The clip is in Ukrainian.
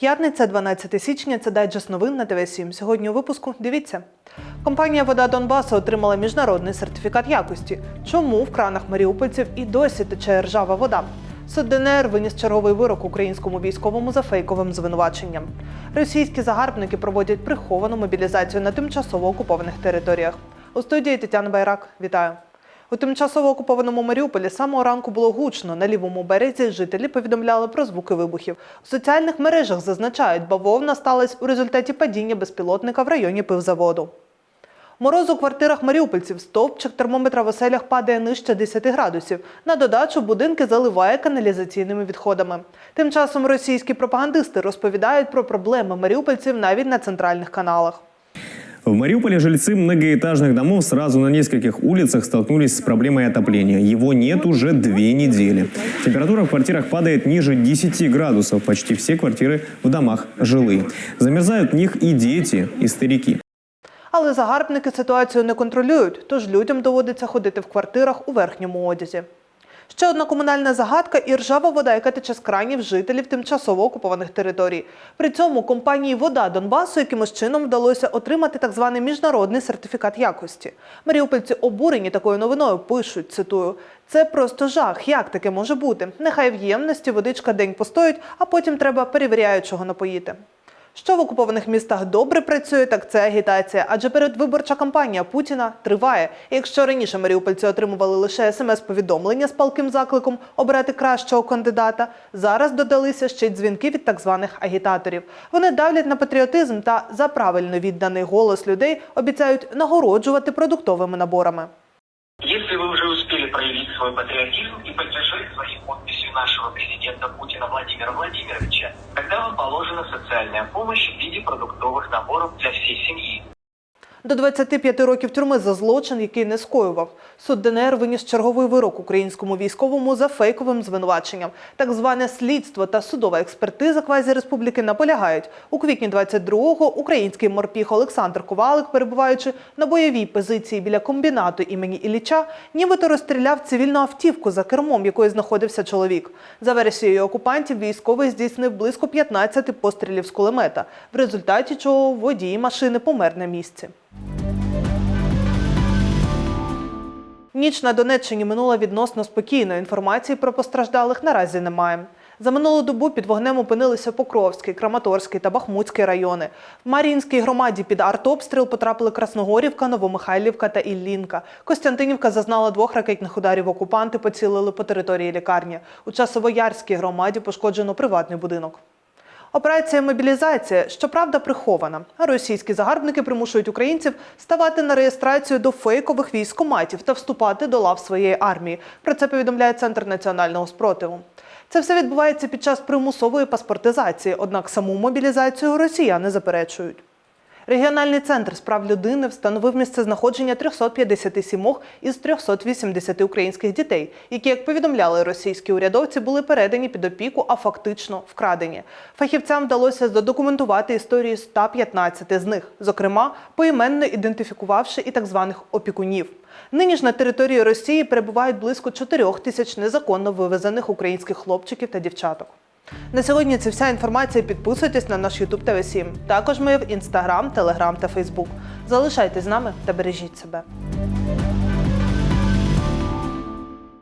П'ятниця, 12 січня. Це дайджест новин на ТВ 7 Сьогодні у випуску дивіться. Компанія Вода Донбасу отримала міжнародний сертифікат якості. Чому в кранах маріупольців і досі тече ржава вода? Суд ДНР виніс черговий вирок українському військовому за фейковим звинуваченням. Російські загарбники проводять приховану мобілізацію на тимчасово окупованих територіях. У студії Тетяна Байрак. Вітаю. У тимчасово окупованому Маріуполі самого ранку було гучно. На лівому березі жителі повідомляли про звуки вибухів. У соціальних мережах зазначають, бавовна сталася у результаті падіння безпілотника в районі пивзаводу. Мороз у квартирах маріупольців. Стовпчик термометра в оселях падає нижче 10 градусів. На додачу будинки заливає каналізаційними відходами. Тим часом російські пропагандисти розповідають про проблеми маріупольців навіть на центральних каналах. В Мариуполе жильцы многоэтажных домов сразу на нескольких улицах столкнулись с проблемой отопления. Его нет уже две недели. Температура в квартирах падает ниже 10 градусов. Почти все квартиры в домах жилые. Замерзают в них и дети, и старики. Але загарбники ситуацію не контролюють, тож людям доводиться ходити в квартирах у верхньому одязі. Ще одна комунальна загадка і ржава вода, яка тече з кранів жителів тимчасово окупованих територій. При цьому компанії Вода Донбасу якимось чином вдалося отримати так званий міжнародний сертифікат якості. Маріупольці обурені такою новиною пишуть, цитую: це просто жах. Як таке може бути? Нехай в ємності водичка день постоїть, а потім треба перевіряючого напоїти. Що в окупованих містах добре працює, так це агітація, адже передвиборча кампанія Путіна триває. І якщо раніше маріупольці отримували лише смс-повідомлення з палким закликом обрати кращого кандидата, зараз додалися ще й дзвінки від так званих агітаторів. Вони давлять на патріотизм та за правильно відданий голос людей обіцяють нагороджувати продуктовими наборами. Если вы уже успели проявить свой патриотизм и поддержать своей подписью нашего президента Путина Владимира Владимировича, тогда вам положена социальная помощь в виде продуктовых наборов для всей семьи. До 25 років тюрми за злочин, який не скоював. Суд ДНР виніс черговий вирок українському військовому за фейковим звинуваченням. Так зване слідство та судова експертиза квазі-республіки наполягають. У квітні 22-го український морпіг Олександр Ковалик, перебуваючи на бойовій позиції біля комбінату імені Ілліча, нібито розстріляв цивільну автівку за кермом, якої знаходився чоловік. За версією окупантів, військовий здійснив близько 15 пострілів з кулемета, в результаті чого водій машини помер на місці. Ніч на Донеччині минула відносно спокійно. Інформації про постраждалих наразі немає. За минулу добу під вогнем опинилися Покровський, Краматорський та Бахмутський райони. В Мар'їнській громаді під артобстріл потрапили Красногорівка, Новомихайлівка та Іллінка. Костянтинівка зазнала двох ракетних ударів. Окупанти поцілили по території лікарні. У Часовоярській громаді пошкоджено приватний будинок. Операція мобілізація, щоправда, прихована. Російські загарбники примушують українців ставати на реєстрацію до фейкових військоматів та вступати до лав своєї армії. Про це повідомляє Центр національного спротиву. Це все відбувається під час примусової паспортизації, однак саму мобілізацію росіяни заперечують. Регіональний центр з прав людини встановив місце знаходження 357 із 380 українських дітей, які, як повідомляли російські урядовці, були передані під опіку, а фактично вкрадені. Фахівцям вдалося задокументувати історії 115 з них, зокрема, поіменно ідентифікувавши і так званих опікунів. Нині ж на території Росії перебувають близько 4 тисяч незаконно вивезених українських хлопчиків та дівчаток. На сьогодні це вся інформація. Підписуйтесь на наш YouTube TV7. Також ми в Instagram, Telegram та Facebook. Залишайтесь з нами та бережіть себе.